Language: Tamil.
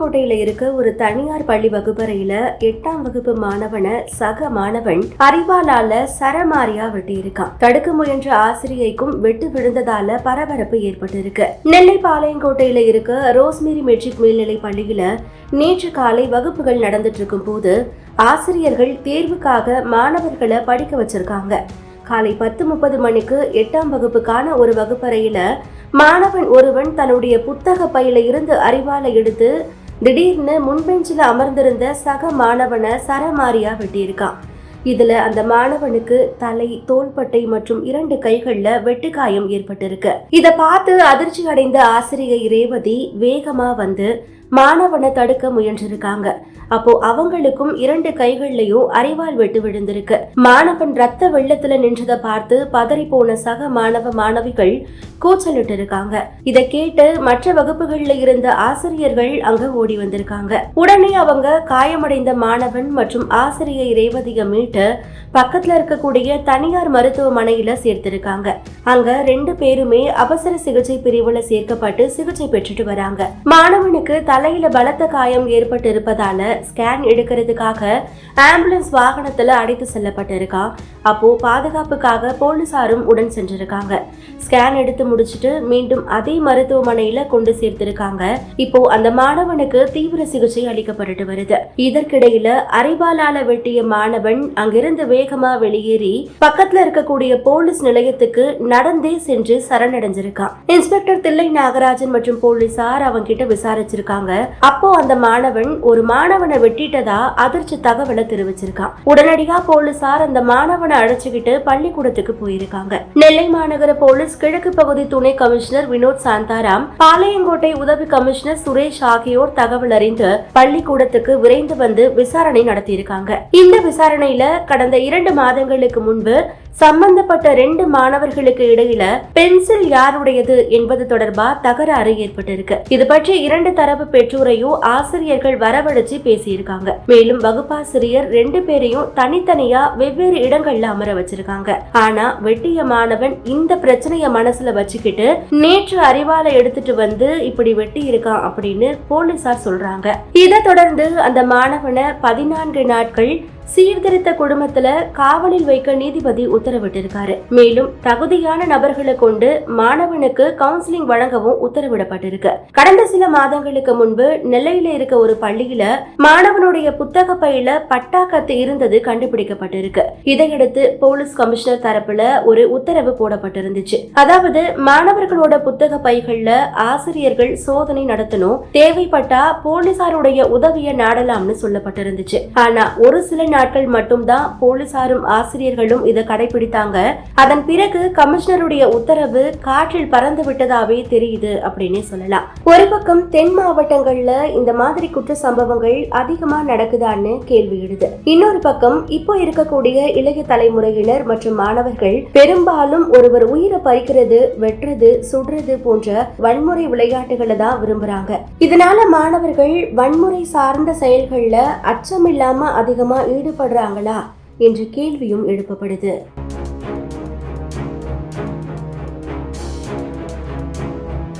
பாளையங்கோட்டையில இருக்க ஒரு தனியார் பள்ளி வகுப்பறையில எட்டாம் வகுப்பு மாணவனை சக மாணவன் அறிவாலால சரமாரியா வெட்டி இருக்கான் தடுக்க முயன்ற ஆசிரியைக்கும் வெட்டு விழுந்ததால பரபரப்பு ஏற்பட்டிருக்கு. நெல்லை பாளையங்கோட்டையில இருக்க ரோஸ்மேரி மெட்ரிக் மேல்நிலை பள்ளியில நேற்று காலை வகுப்புகள் நடந்துட்டு இருக்கும் போது ஆசிரியர்கள் தேர்வுக்காக மாணவர்களை படிக்க வச்சிருக்காங்க. காலை பத்து முப்பது மணிக்கு எட்டாம் வகுப்புக்கான ஒரு வகுப்பறையில மாணவன் ஒருவன் தன்னுடைய புத்தக பையில இருந்து அறிவாலை எடுத்து திடீர்னு முன்பெஞ்சில் அமர்ந்திருந்த சக மாணவனை சரமாரியா வெட்டியிருக்கான். இதுல அந்த மாணவனுக்கு தலை தோள்பட்டை மற்றும் இரண்டு கைகள்ல வெட்டுக்காயம் ஏற்பட்டிருக்கு. இத பார்த்து அதிர்ச்சி அடைந்த ஆசிரியை ரேவதி வேகமா வந்து மாணவனை தடுக்க முயன்றிருக்காங்க. அப்போ அவங்களுக்கும் இரண்டு கைகள்லயும் அரிவாள் வெட்டு விழுந்திருக்கு. மாணவன் ரத்த வெள்ளத்துல நின்றதை பார்த்து பதறி போன சக மாணவ மாணவிகள் கூச்சலிட்டு இருக்காங்க இதை கேட்டு மற்ற வகுப்புகள்ல இருந்த ஆசிரியர்கள் அங்க ஓடி வந்திருக்காங்க. உடனே அவங்க காயமடைந்த மாணவன் மற்றும் ஆசிரியை ரேவதியை மீட்டு பக்கத்துல இருக்கக்கூடிய தனியார் மருத்துவமனையில சேர்த்திருக்காங்க. அங்க ரெண்டு பேருமே அவசர சிகிச்சை பிரிவுல சேர்க்கப்பட்டு சிகிச்சை பெற்றுட்டு வராங்க. மாணவனுக்கு தலையில பலத்த காயம் ஏற்பட்டு இருப்பதால ஸ்கேன் எடுக்கிறதுக்காக ஆம்புலன்ஸ் வாகனத்துல அடைத்து செல்லப்பட்டிருக்கான். அப்போ பாதுகாப்புக்காக போலீசாரும் உடன் சென்றிருக்காங்க. ஸ்கேன் எடுத்து முடிச்சுட்டு மீண்டும் அதே மருத்துவமனையில கொண்டு சேர்த்திருக்காங்க. இப்போ அந்த மாணவனுக்கு தீவிர சிகிச்சை அளிக்கப்பட்டு வருது. இதற்கிடையில அறிவாலால வெட்டிய மாணவன் அங்கிருந்து வேகமா வெளியேறி பக்கத்துல இருக்கக்கூடிய போலீஸ் நிலையத்துக்கு நடந்தே சென்று சரணடைஞ்சிருக்கான். இன்ஸ்பெக்டர் தில்லை நாகராஜன் மற்றும் போலீசார் அவங்க கிட்ட விசாரிச்சிருக்காங்க. அப்போ அந்த மாணவன் ஒரு மாணவனை வெட்டிட்டதா அதிர்ச்சி தகவலை தெரிவிச்சிருக்கான். உடனடியா போலீசார் அந்த மாணவனை அழைச்சுக்கிட்டு பள்ளிக்கூடத்துக்கு போயிருக்காங்க. நெல்லை மாநகர போலீஸ் கிழக்கு பகுதி துணை கமிஷனர் வினோத் சாந்தாராம் பாளையங்கோட்டை உதவி கமிஷனர் சுரேஷ் ஆகியோர் தகவல் அறிந்து பள்ளிக்கூடத்துக்கு விரைந்து வந்து விசாரணை நடத்தியிருக்காங்க. இந்த விசாரணையில கடந்த இரண்டு மாதங்களுக்கு முன்பு சம்பந்தப்பட்ட ரெண்டு மாணவர்களுக்கு இடையில பென்சில் யாருடையது என்பது தொடர்பா தகராறு ஏற்பட்டிருக்கு. இது பற்றி இரண்டு தரப்பு பெற்றோரையும் ஆசிரியர்கள் வரவழைச்சு பேசியிருக்காங்க. மேலும் வகுப்பாசிரியர் ரெண்டு பேரையும் தனித்தனியா வெவ்வேறு இடங்கள்ல அமர வச்சிருக்காங்க. ஆனா வெட்டிய மாணவன் இந்த பிரச்சனைய மனசுல வச்சுக்கிட்டு நேற்று அறிவால எடுத்துட்டு வந்து இப்படி வெட்டி இருக்கான் அப்படின்னு போலீசார் சொல்றாங்க. இதை தொடர்ந்து அந்த மாணவனை பதினான்கு நாட்கள் சீர்திருத்த குடும்பத்துல காவலில் வைக்க நீதிபதி உத்தரவிட்டிருக்காரு. மேலும் தகுதியான நபர்களை கொண்டு மாணவனுக்கு கவுன்சிலிங் வழங்கவும் உத்தரவிடப்பட்டிருக்கு. கடந்த சில மாதங்களுக்கு முன்பு நெல்லையில இருக்க ஒரு பள்ளியில மாணவனுடைய புத்தக பையில பட்டா கத்து இருந்தது கண்டுபிடிக்கப்பட்டிருக்கு. இதையடுத்து போலீஸ் கமிஷனர் தரப்புல ஒரு உத்தரவு போடப்பட்டிருந்துச்சு. அதாவது மாணவர்களோட புத்தக பைகள்ல ஆசிரியர்கள் சோதனை நடத்தணும் தேவைப்பட்டா போலீசாருடைய உதவியை நாடலாம்னு சொல்லப்பட்டிருந்துச்சு. ஆனா ஒரு சில நாட்கள் மட்டும்தான் போலீசாரும் ஆசிரியர்களும் இதை கடை கடைபிடித்தாங்க. அதன் பிறகு கமிஷனருடைய உத்தரவு காற்றில் பறந்து விட்டதாவே தெரியுது அப்படின்னு சொல்லலாம். ஒரு பக்கம் தென் மாவட்டங்கள்ல இந்த மாதிரி குற்ற சம்பவங்கள் அதிகமா நடக்குதான்னு கேள்வி எழுது. இன்னொரு பக்கம் இப்போ இருக்கக்கூடிய இளைய தலைமுறையினர் மற்றும் மாணவர்கள் பெரும்பாலும் ஒருவர் உயிரை பறிக்கிறது வெட்டுறது சுடுறது போன்ற வன்முறை விளையாட்டுகளை தான் விரும்புறாங்க. இதனால மாணவர்கள் வன்முறை சார்ந்த செயல்கள்ல அச்சமில்லாம அதிகமா ஈடுபடுறாங்களா? என்ற கேள்வியும் எழுப்பப்படுது.